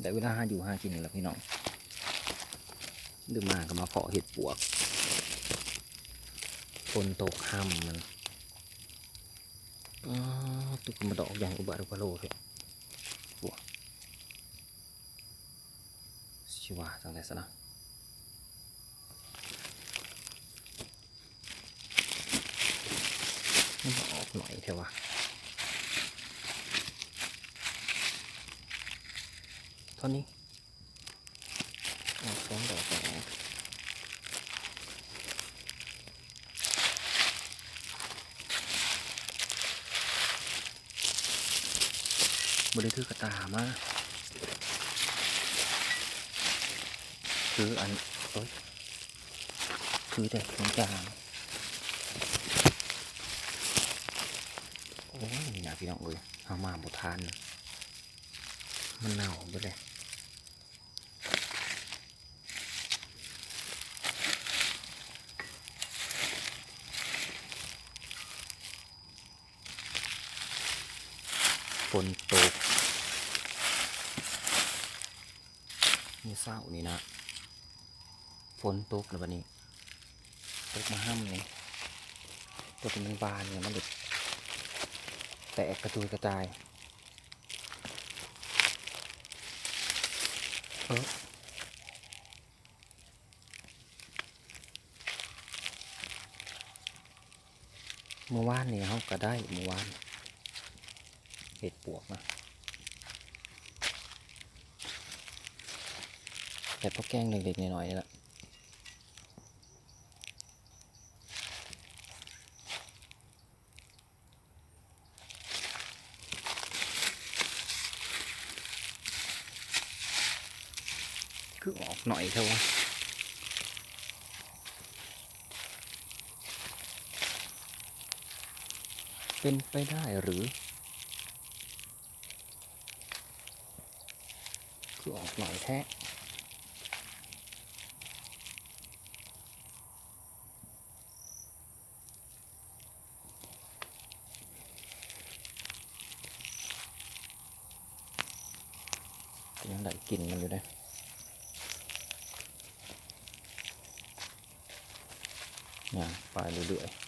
แต่เวลาห้าอยู่ห้ากินแล้วพี่น้องดืมมาก็มาเพาะเห็ดปวกฝนตกห้ำมันอ๋อตุกมาดอกอย่างอุบารุบาโลเลยปวกชิวาจังไรสนะมันออกหน่อยเถอะวะ เท่านี้ออกสองดอกสองบริถือกระตามาคืออันโอ้ยคือแต่ถุงจางโอ้ยนี่นะพี่น้องเอ้ยเอามาบุทาน มันเน่าไปเลย ฝนตกนี่เศร้านี่นะฝนตกแล้ววันนี้ตกมาห้ามนี่ตัวเป็นบานเนี่ยมันหลุดแตกกระจุยกระจายเออเมื่อวานนี่เขาก็ได้เมื่อวาน เห็ดปวกนะแต่พวกแกงเล็กๆน้อยๆนี่แหละคือออกหน่อยเท่าวะเป็นไปได้หรือ อออกหน่อยแท้ยังได้กลิ่นมันอยู่เลยเนี่ยไปเรื่อยๆ